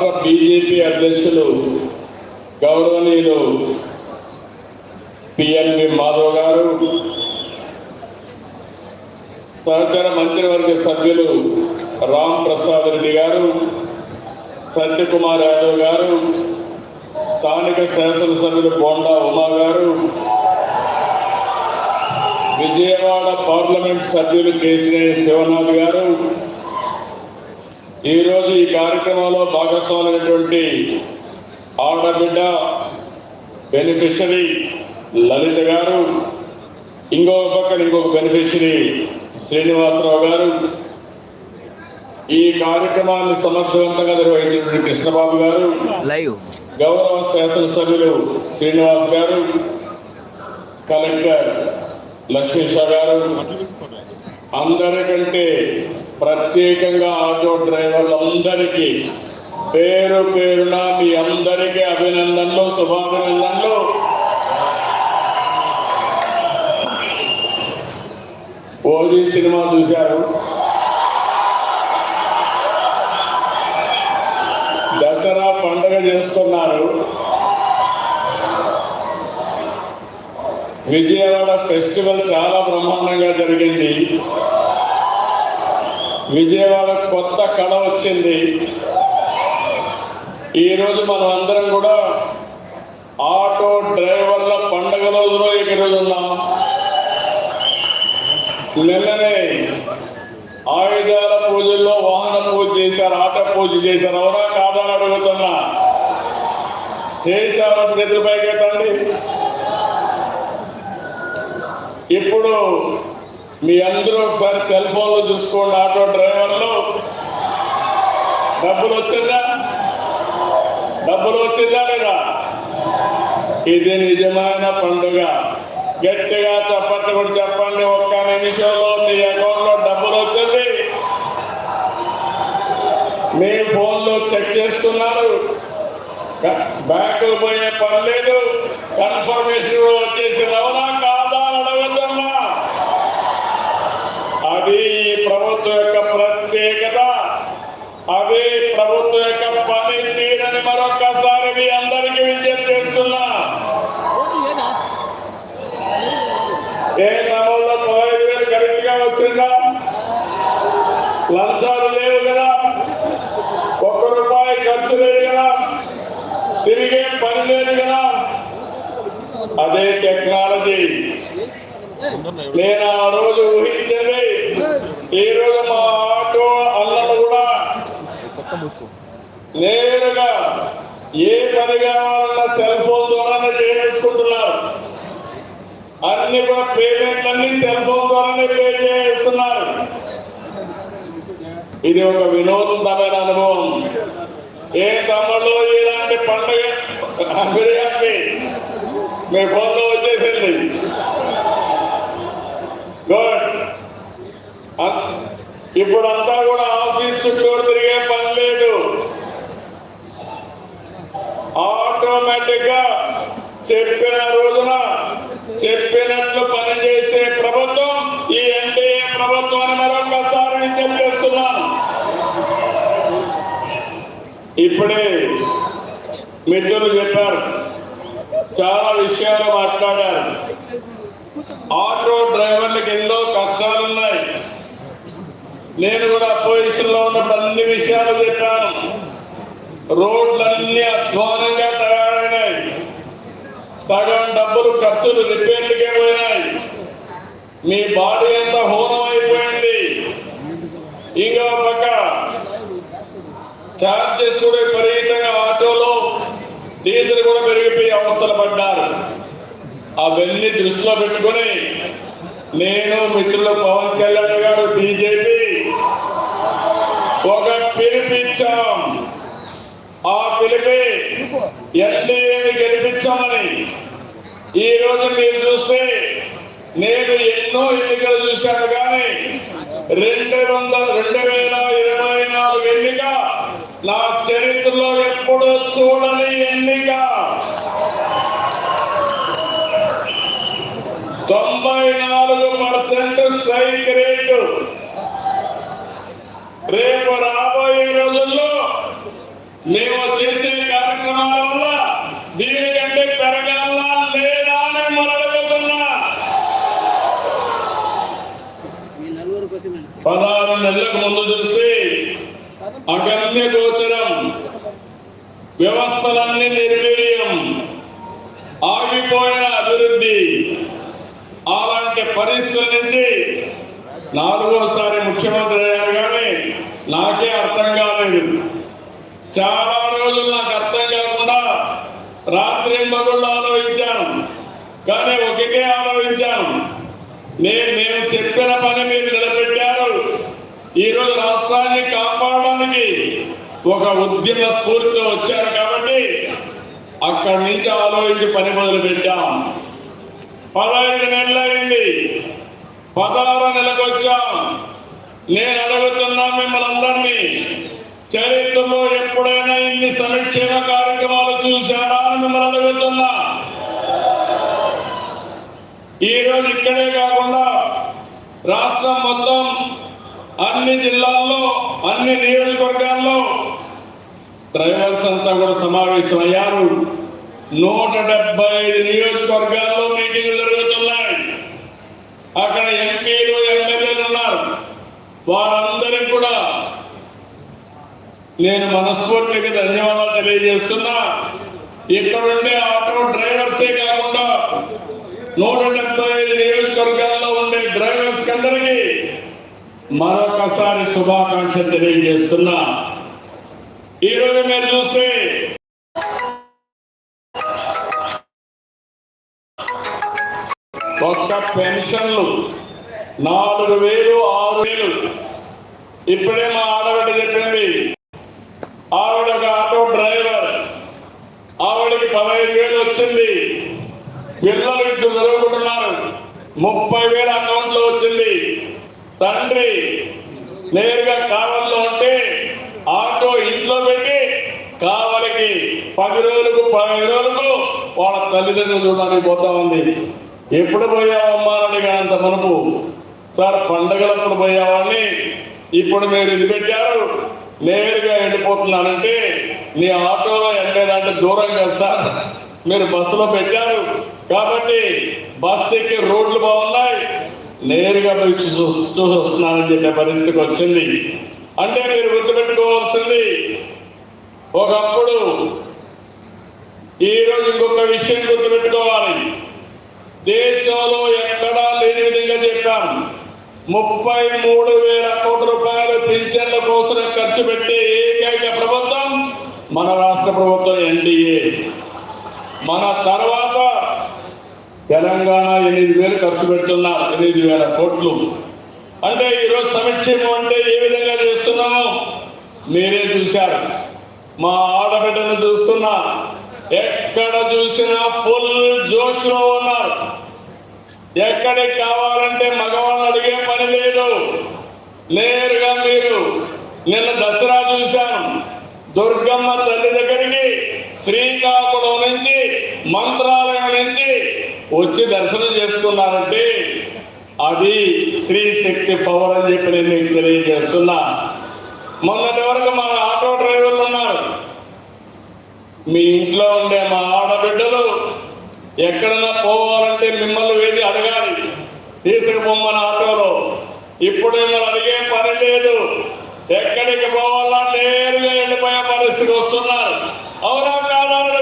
రాష్ట్ర బీజేపీ అధ్యక్షులు గౌరవనీయులు పిఎన్వి మాధవ్ గారు సహచర మంత్రివర్గ సభ్యులు రామ్ ప్రసాద్ రెడ్డి గారు సత్యకుమార్ యాదవ్ గారు స్థానిక శాసనసభ్యులు బోండా ఉమా గారు విజయవాడ పార్లమెంట్ సభ్యులు కేసినేని శివనాథ్ గారు ఈరోజు ఈ కార్యక్రమంలో భాగస్వామైనటువంటి ఆడబిడ్డ బెనిఫిషరీ లలిత గారు ఇంకొక పక్కన ఇంకొక బెనిఫిషరీ శ్రీనివాసరావు గారు. ఈ కార్యక్రమాన్ని సమర్థవంతంగా నిర్వహించినటువంటి కృష్ణబాబు గారు లైవ్ గౌరవ శాసనసభ్యులు శ్రీనివాస్ గారు కలెక్టర్ లక్ష్మీషా గారు అందరికంటే ప్రత్యేకంగా ఆటో డ్రైవర్లందరికీ పేరు పేరున మీ అందరికీ అభినందనలు శుభాభినందనలు. ఓజీ సినిమా చూశారు. దసరా పండుగ చేస్తున్నారు. విజయవాడ ఫెస్టివల్ చాలా బ్రహ్మాండంగా జరిగింది. విజయవాడ కొత్త కళ వచ్చింది. ఈరోజు మనం అందరం కూడా ఆటో డ్రైవర్ల పండుగ రోజులో ఈరోజు ఉన్నాం. నిన్ననే ఆయుధాల పూజల్లో వాహన పూజ చేశారు ఆట పూజ చేశారు. అవునా కాదని అడుగుతున్నా. చేశారు చేతుల పైకెత్తండి. ఇప్పుడు మీ అందరూ ఒకసారి సెల్ ఫోన్లు చూసుకోండి ఆటో డ్రైవర్లు. డబ్బులు వచ్చిందా? డబ్బులు వచ్చిందా లేదా? ఇది నిజమైన పండుగ. గట్టిగా చెప్పండి కూడా చెప్పండి ఒక్క నిమిషంలో మీ అకౌంట్లో డబ్బులు వచ్చింది. మీ ఫోన్లో చెక్ చేసుకున్నారు బ్యాంకులు పోయే పని లేదు. కన్ఫర్మేషన్ కూడా వచ్చేసి అవునా కాదా అని అడగద్దమ్మా అది ఈ ప్రభుత్వం యొక్క ప్రత్యేకత అది ప్రభుత్వం యొక్క పని తీరని మరొక్కసారి మీ అందరికీ విజ్ఞప్తి చేస్తున్నా. ఏ క్రమంలో పదహైదు వేలు కరెక్ట్గా వచ్చిందా? లంచాలు లేవు కదా? ఒక్క రూపాయి ఖర్చు లేదు కదా? తిరిగే పని లేదు కదా? అదే టెక్నాలజీ. నేను ఆ రోజు ఊహించింది ఈ రోజు మా ఆటో అన్నలు కూడా నేరుగా ఏ పని కావాలన్నా సెల్ ఫోన్ ద్వారానే చేసుకుంటున్నారు అన్ని కూడా పేమెంట్ అన్ని సెల్ ఫోన్ ద్వారానే పే చేస్తున్నారు ఇది ఒక వినోదమైన అనుభవం. ఏ తమ్ముళ్ళు ఇలాంటి పండుగ బిర్యానీ మీ ఫోన్లో వచ్చేసింది. గుడ్ ఇప్పుడంతా కూడా ఆఫీస్ చుట్టూ తిరిగే పని లేదు. ఆటోమేటిక్గా చెప్పిన రోజున చెప్పినట్లు పనిచేసే ప్రభుత్వం ఈ ఎన్డీఏ ప్రభుత్వాన్ని మరొకసారి విజ్ఞప్తి చేస్తున్నాను. ఇప్పుడే మిత్రులు చెప్పారు చాలా విషయాలు మాట్లాడారు. ఆటో డ్రైవర్లకు ఎన్నో కష్టాలు ఉన్నాయి. నేను కూడా అపోజిషన్లో ఉన్నప్పుడు అన్ని విషయాలు చెప్పాను. రోడ్లన్నీ అధ్వానంగా సగం డబ్బులు ఖర్చులు రిపేర్లకే పోయినాయి. మీ బాడీ అంతా హోనం అయిపోయింది. ఇంకా పక్క ఛార్జెస్ కూడా విపరీతంగా ఆటోలో డీజిల్ కూడా పెరిగిపోయి అవస్థలు పడ్డారు. అవన్నీ దృష్టిలో పెట్టుకుని నేను మిత్రులు పవన్ కళ్యాణ్ గారు బీజేపీ ఒక పిలిపించాం. ఆ పిలిపి ఎన్డీఏని గెలిపించామని ఈ రోజు మీరు చూస్తే నేను ఎన్నో ఎన్నికలు చూశాను కానీ రెండు వందల రెండు వేల ఇరవై నాలుగు ఎన్నిక నా చరిత్రలో ఎప్పుడూ చూడని ఎన్నిక. తొంభై నాలుగు పర్సెంట్ స్ట్రైక్ రేటు. రేపు రాబోయే రోజుల్లో మేము చేసే కార్యక్రమాల వల్ల దీనికంటే పెరగాలా లేదా అని మనం అడుగుతున్నా మీ నలుగురు కోసమే పదహారు నెలలకు ముందు చూస్తే అగమ్య గోచరం వ్యవస్థలన్నీ నిర్వీర్యం. ఆగిపోయిన అభివృద్ధి. అలాంటి పరిస్థితుల నుంచి నాలుగోసారి ముఖ్యమంత్రి అయ్యారు కానీ నాకే అర్థం కాలేదు. చాలా రోజులు నాకు అర్థం కాకుండా రాత్రి మగుళ్ళు ఆలోచించాను కానీ ఒకటే ఆలోచించాను. నేను నేను చెప్పిన పని మీరు నిలబెట్టారు. ఈరోజు రాష్ట్రాన్ని కాపాడడానికి ఒక ఉద్యమ స్ఫూర్తితో వచ్చారు కాబట్టి అక్కడి నుంచి ఆలోచించి పని మొదలు పెట్టాం పదహైదు నెలలైంది. పదహారు నెలకు వచ్చాం. నేను అడుగుతున్నా మిమ్మల్ని అందరినీ చరిత్రలో ఎప్పుడైనా ఇన్ని సంక్షేమ కార్యక్రమాలు చూశారా అని మిమ్మల్ని అడుగుతున్నా. ఈ రోజు ఇక్కడే కాకుండా రాష్ట్రం మొత్తం అన్ని జిల్లాల్లో అన్ని నియోజకవర్గాల్లో డ్రైవర్స్ అంతా కూడా సమావేశం అయ్యారు. నూట డెబ్బై ఐదు నియోజకవర్గాల్లో మీటింగ్లు జరుగుతున్నాయి. అక్కడ ఎంపీలు ఎమ్మెల్యేలు ఉన్నారు. వారందరికి కూడా నేను మనస్ఫూర్తిగా ధన్యవాదాలు తెలియజేస్తున్నా. ఇక్కడ ఉండే ఆటో డ్రైవర్సే కాకుండా నూట డెబ్బై ఐదు నియోజకవర్గాల్లో ఉండే డ్రైవర్స్ అందరికీ మరొకసారి శుభాకాంక్షలు తెలియజేస్తున్నా. ఈరోజు మీరు చూస్తే ఒక్క పెన్షన్లు నాలుగు వేలు ఆరు వేలు. ఇప్పుడే మా ఆడబిడ్డ చెప్పింది. ఆవిడ ఒక ఆటో డ్రైవర్. ఆవిడకి పదహైదు వేలు వచ్చింది. పిల్లలు ఇద్దరు జరుగుతున్నారు ముప్పై వేల అకౌంట్లో వచ్చింది. తండ్రి నేరుగా కాలంలో ఉంటే ఆటో ఇంట్లో పెట్టి కావలికి పది రోజులకు పదిహేను రోజులకు వాళ్ళ తల్లిదండ్రులు చూడడానికి పోతా ఉంది ఎప్పుడు పోయావమ్మా అని అంత మనపు సార్ పండగలప్పుడు పోయావని ఇప్పుడు మీరు ఇది పెట్టారు. నేరుగా వెళ్ళిపోతున్నానంటే నీ ఆటోలో వెళ్ళేదంటే దూరం కదా సార్. మీరు బస్సులో పెట్టారు. కాబట్టి బస్సు ఎక్కి రోడ్లు బాగున్నాయి. నేరుగా పోయి చూసి చూసి వస్తున్నానని చెప్పే పరిస్థితికి వచ్చింది. అంటే మీరు గుర్తుపెట్టుకోవాల్సింది ఒకప్పుడు ఈ రోజు ఇంకొక విషయం గుర్తుపెట్టుకోవాలి. దేశంలో ఎక్కడా లేని విధంగా చెప్పాను ముప్పై మూడు వేల కోట్ల రూపాయలు పింఛన్ల కోసం ఖర్చు పెట్టే ఏకైక ప్రభుత్వం మన రాష్ట్ర ప్రభుత్వం ఎన్డీఏ. మన తర్వాత తెలంగాణ ఎనిమిది వేలు ఖర్చు పెడుతున్నారు ఎనిమిది వేల కోట్లు. అంటే ఈరోజు సమక్షేమం అంటే ఏ విధంగా చేస్తారు మీరే చూశారు. మా ఆడబిడ్డను చూస్తున్నా. ఎక్కడ చూసినా ఫుల్ జోష్లో ఉన్నారు. ఎక్కడికి కావాలంటే మగవాళ్ళు అడిగే పని లేదు. నేరుగా మీరు. నిన్న దసరా చూశాను. దుర్గమ్మ తల్లి దగ్గరికి శ్రీకాకుళం నుంచి మంత్రాలయం నుంచి వచ్చి దర్శనం చేసుకున్నారంటే అది శ్రీ శక్తి పవర్ అని చెప్పి నేను మీకు తెలియజేస్తున్నా. మొన్నటి వరకు మన ఆటో డ్రైవర్లు ఉన్నారు. మీ ఇంట్లో ఉండే మా ఆడబిడ్డలు ఎక్కడన్నా పోవాలంటే మిమ్మల్ని వెళ్ళి అడగాలి. తీసుకుపోమ్మని ఆటోలో. ఇప్పుడు మిమ్మల్ని అడిగే పని లేదు. ఎక్కడికి పోవాలా? నేరుగా వెళ్ళిపోయే పరిస్థితి వస్తున్నారు. అవునా కాదా?